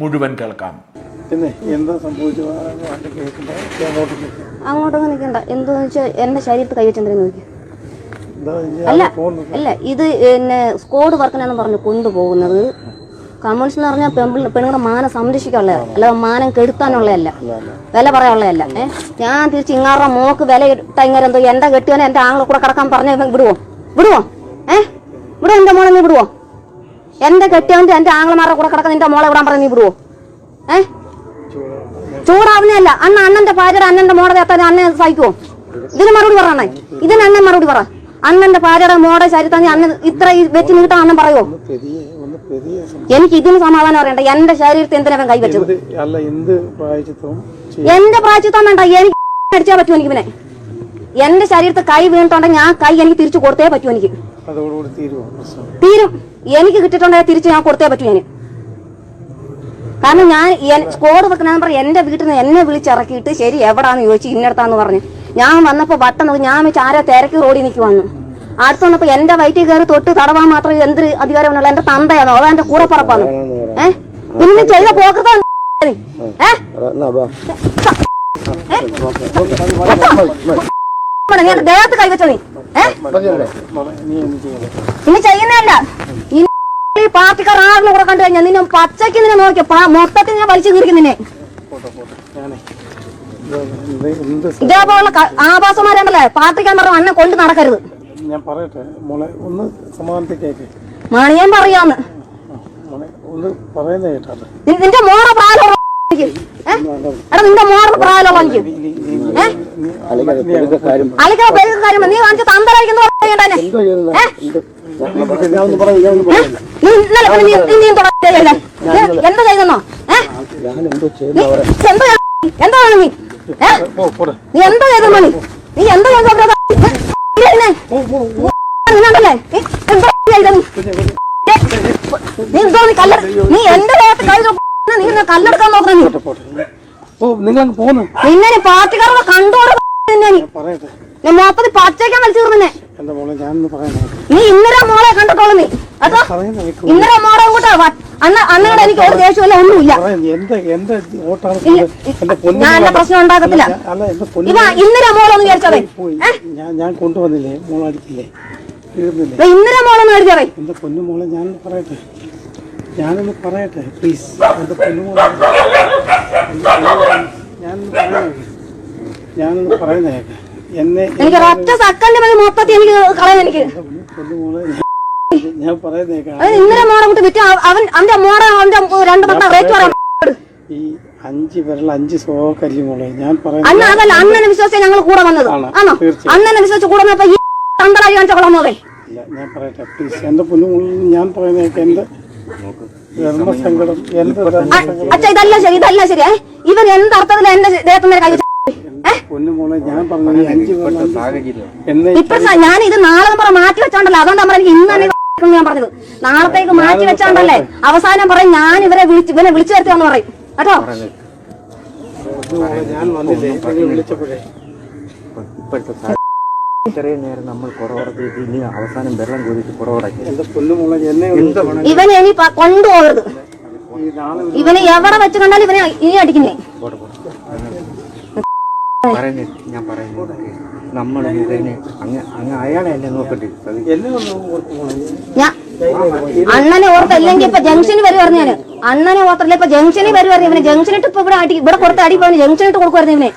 മുഴുവൻ കേൾക്കാം. പിന്നെ എന്താ സംഭവിച്ചു അങ്ങോട്ടൊന്നും നിൽക്കണ്ട. എന്താന്ന് വെച്ചാൽ എന്റെ ശരീരത്ത് കൈവച്ചെന്തിനു നോക്കി എന്താ അല്ല അല്ല ഇത് എന്നെ സ്കോഡ് വർക്കിനെന്ന് പറഞ്ഞു കൊണ്ടുപോകുന്നത്. കമ്മ്യൂണിസ്റ്റ് എന്ന് പറഞ്ഞാൽ പെമ്പിൾ പെണ്ണുങ്ങളുടെ മാനം സംരക്ഷിക്കാനുള്ളതാണ് അല്ല മാനം കെടുത്താനുള്ളതല്ല. വില പറയാനുള്ളതല്ല. ഏഹ് ഞാൻ തിരിച്ച് ഇങ്ങാറുടെ മോക്ക് വില ഇട്ട ഇങ്ങനെ എന്തോ എന്റെ കെട്ടിയവനെ എന്റെ ആങ്ങളെ കൂടെ കിടക്കാൻ പറഞ്ഞ ഇവൻ വിടുവോ? വിടുവോ? ഏഹ് വിടുവോ എന്റെ മോളെ നീ വിടുവോ? എന്റെ കെട്ടിയവന്റെ എന്റെ ആങ്ങളമാരുടെ കൂടെ കിടക്കാൻ നിന്റെ മോളെ വിടാൻ പറഞ്ഞു നീ വിടുവോ? ഏ? ചൂടാവുന്നതല്ല. അന്ന് അണ്ണന്റെ ഭാര്യയുടെ അണ്ണന്റെ മോടെ എത്താൻ അന്നെ സഹിക്കുവോ? ഇതിന് മറുപടി പറയണേ. ഇതിന് അണ്ണൻ മറുപടി പറ. അണ്ണന്റെ ഭാര്യയുടെ മോടെ ചരിത്രം അന്ന് ഇത്ര വെച്ച് നീട്ടാൻ അണ്ണൻ പറയോ? പെരിയ ഒന്ന് പെരിയ സം- എനിക്ക് ഇതിന് സമാധാനം അറിയണ്ട. എന്റെ ശരീരത്തിൽ എന്തിനാ കൈവച്ചത്? എന്റെ പ്രായച്ചിത്തം വേണ്ട. എനിക്ക് അടിച്ചാ പറ്റുമോ എനിക്ക് ഇവനെ? എന്റെ ശരീരത്തെ കൈ വീണിട്ടുണ്ടെങ്കിൽ ആ കൈ എനിക്ക് തിരിച്ചു കൊടുത്തേ പറ്റൂ എനിക്ക് തീരും എനിക്ക് കിട്ടിയിട്ടുണ്ടെങ്കിൽ തിരിച്ചു ഞാൻ കൊടുത്തേ പറ്റൂ ഞാൻ കാരണം ഞാൻ സ്കോഡ് വെക്കണ പറഞ്ഞ എന്റെ വീട്ടിൽ നിന്ന് എന്നെ വിളിച്ചിറക്കിയിട്ട് ശരി എവിടാന്ന് ചോദിച്ചു ഇന്നടത്താന്ന് പറഞ്ഞു ഞാൻ വന്നപ്പോ വട്ടം ഞാൻ വെച്ച് ആരെ തിരക്ക് റോഡിൽ നിൽക്കി വന്നു അടുത്ത് വന്നപ്പോ എന്റെ വയറ്റിൽ കയറി തൊട്ട് തടവാൻ മാത്രം എന്ത് അധികാരമാണുള്ള എന്റെ തന്തയാണോ അതാ എന്റെ കൂടെ പറപ്പാണ് ഏഹ് പിന്നെ ചെയ്ത പോക്കത്ത ഏഹ് ദേഹത്ത് കൈവച്ചോ നീ? ഇനി ചെയ്യുന്നതല്ല. ഈ പാർട്ടിക്കാർ ആറിന് കൂടെ കണ്ടു കഴിഞ്ഞാൽ നിന്നെ പച്ചയ്ക്ക് നിന്നെ നോക്കിയ മൊത്തത്തിൽ ഞാൻ വലിച്ചു കീറിക്കും നിന്നെ. ഇതേപോലുള്ള ആഭാസമാരുണ്ടല്ലേ പാർട്ടിക്കാൻ പറഞ്ഞു അന്നെ കൊണ്ട് നടക്കരുത്. ഞാൻ പറയട്ടെ മോളെ ഒന്ന് സമാധാനത്തേക്ക് മണിയൻ പറയാന്ന്. നിന്റെ മോറ പ്രായമുള്ള എടാ നിന്റെ മോറ പ്രായമുള്ള എനിക്ക്. ഏ? അലക്കാ കാര്യം നീ കാണിച്ച തന്തരായിരിക്കുന്നു? നീ പിന്നെ നീ എന്താ ചെയ്തെന്നോ? നീ എന്താ എന്താണ് നീ നീ എന്താ നീ? നീ എന്താ നീ? എന്താ ചെയ്തത് നീ? ഏ? നീ എന്തോ നീ കല്ല നീ എന്റെ ദേഹത്ത് കൈ നീ എന്നെ കല്ലെടുക്കാൻ നോക്കണം നീ. ഓ നിങ്ങൾ പോന്നു പോന്ന്. നിന്നെ പാർട്ടിക്കാരുടെ കണ്ടോടെ നിന്നെ പറയട്ടെ നീ മൊത്തത്തിൽ പച്ചയ്ക്കാൻ വലിച്ചു തീർന്നെ എന്റെ മോളെ ഞാനൊന്ന് പറയണേ നീ ഇന്നലെ മോളെ കണ്ടിട്ടോളൂ നീ. അതോ പറയുന്ന കേക്ക്. ഇന്നലെ മോളെ കൂട്ടാ അന്ന അന്നോട് എനിക്ക് ഒരു ദേഷ്യമല്ല ഒന്നുമില്ല. ഞാൻ എന്റെ പ്രശ്നം ഉണ്ടാക്കത്തില്ല. ഇന്നലെ മോളൊന്ന് വിചാരിച്ചതേ ഞാൻ ഞാൻ കൊണ്ടുവന്നില്ലേ? മോൾ അടിക്കില്ലേ തീർന്നില്ലേ? ഇവ ഇന്നലെ മോളൊന്ന് എഴുതിയവേ എന്റെ പൊന്നു മോളെ ഞാൻ പറയട്ടെ? ഞാനൊന്ന് പറയട്ടെ പ്ലീസ് എന്റെ പൊന്നു മോളെ ഞാൻ പൊന്നു ഞാനൊന്ന് പറയുന്നേ എന്നെ എനിക്ക് ഒറ്റ സെക്കൻഡ് മതി മൊത്തത്തിൽ എനിക്ക് കളയാൻ എനിക്ക്. ഞാൻ പറയുന്നേ അത് ഇന്നലെ മോളെ കൂട്ടി വിറ്റ്. അവ- അവൻ അവന്റെ മോളെ അവന്റെ രണ്ട് പട്ട റേറ്റ് പറയാം ഈ അഞ്ച് വിരൽ അഞ്ച് സോക്കല്ലി മോളെ? ഞാൻ അന്ന് അതല്ല അണ്ണനെ വിശ്വസിച്ച് ഞങ്ങൾ കൂടെ വന്നത്. ആണോ അണ്ണനെ വിശ്വസിച്ച് കൂടെ വന്നപ്പോ ഈ തന്തരാജി കാണിച്ച കൊള്ളാൻ ഇല്ല ഞാൻ പറയട്ടെ പ്ലീസ് എന്റെ പൊന്നു ഞാൻ പറയുന്നേക്ക് എന്റെ ധർമ്മസങ്കടം എന്റെ അച്ഛ ഇതല്ല ശരി ഇതല്ല ശരി. ഇവൻ എന്ത് അർത്ഥത്തില എന്റെ ദേഹത്തിന്റെ കൈ ഇപ്പൊ ഞാൻ ഇത് നാളെ നമ്മൾ മാറ്റി വെച്ചോണ്ടല്ലോ. നമ്മൾ എനിക്ക് ഇന്ന് തന്നെ ഞാൻ പറഞ്ഞത്. നാളത്തേക്ക് മാറ്റി വെച്ചോണ്ടല്ലേ? അവസാനം പറയും ഞാൻ ഇവരെ വിളിച്ച് ഇവനെ വിളിച്ചു വരുത്തിയെന്ന് പറയും. കേട്ടോ? ഞാൻ വന്നില്ലേ? വിളിച്ചപ്പോഴേ. ഇപ്പോഴത്തെ ഇത്രയും നേരം നമ്മൾ ഇനി അവസാനം വെള്ളം കുറവടക്കി ഇവനെ ഇനി കൊണ്ടുപോകരുത്. ഇവനെ എവിടെ വെച്ച് കണ്ടാലും ഇവനെ ഇനി അടിക്കുന്നേ പറയുന്നത് ഞാൻ പറയുന്നത് നമ്മൾ ഇതിനെ അങ്ങ് അങ്ങ് അയാളെ അല്ലേ നോക്കട്ടെ അണ്ണനെ ഓർത്തല്ലെങ്കിൽ ഇപ്പൊ ജംഗ്ഷനിൽ വരുവായിരുന്നു ഞാൻ അണ്ണനെ ഓർത്തല്ല ഇപ്പൊ ജംഗ്ഷനിൽ വരുവായിരുന്നു ഇവനെ ജംഗ്ഷനിട്ട് ഇപ്പൊ ഇവിടെ അടി ഇവിടെ കൊടുത്ത അടി പോയി ജംഗ്ഷനിട്ട് കൊടുക്കുമായിരുന്നു ഇവനെ.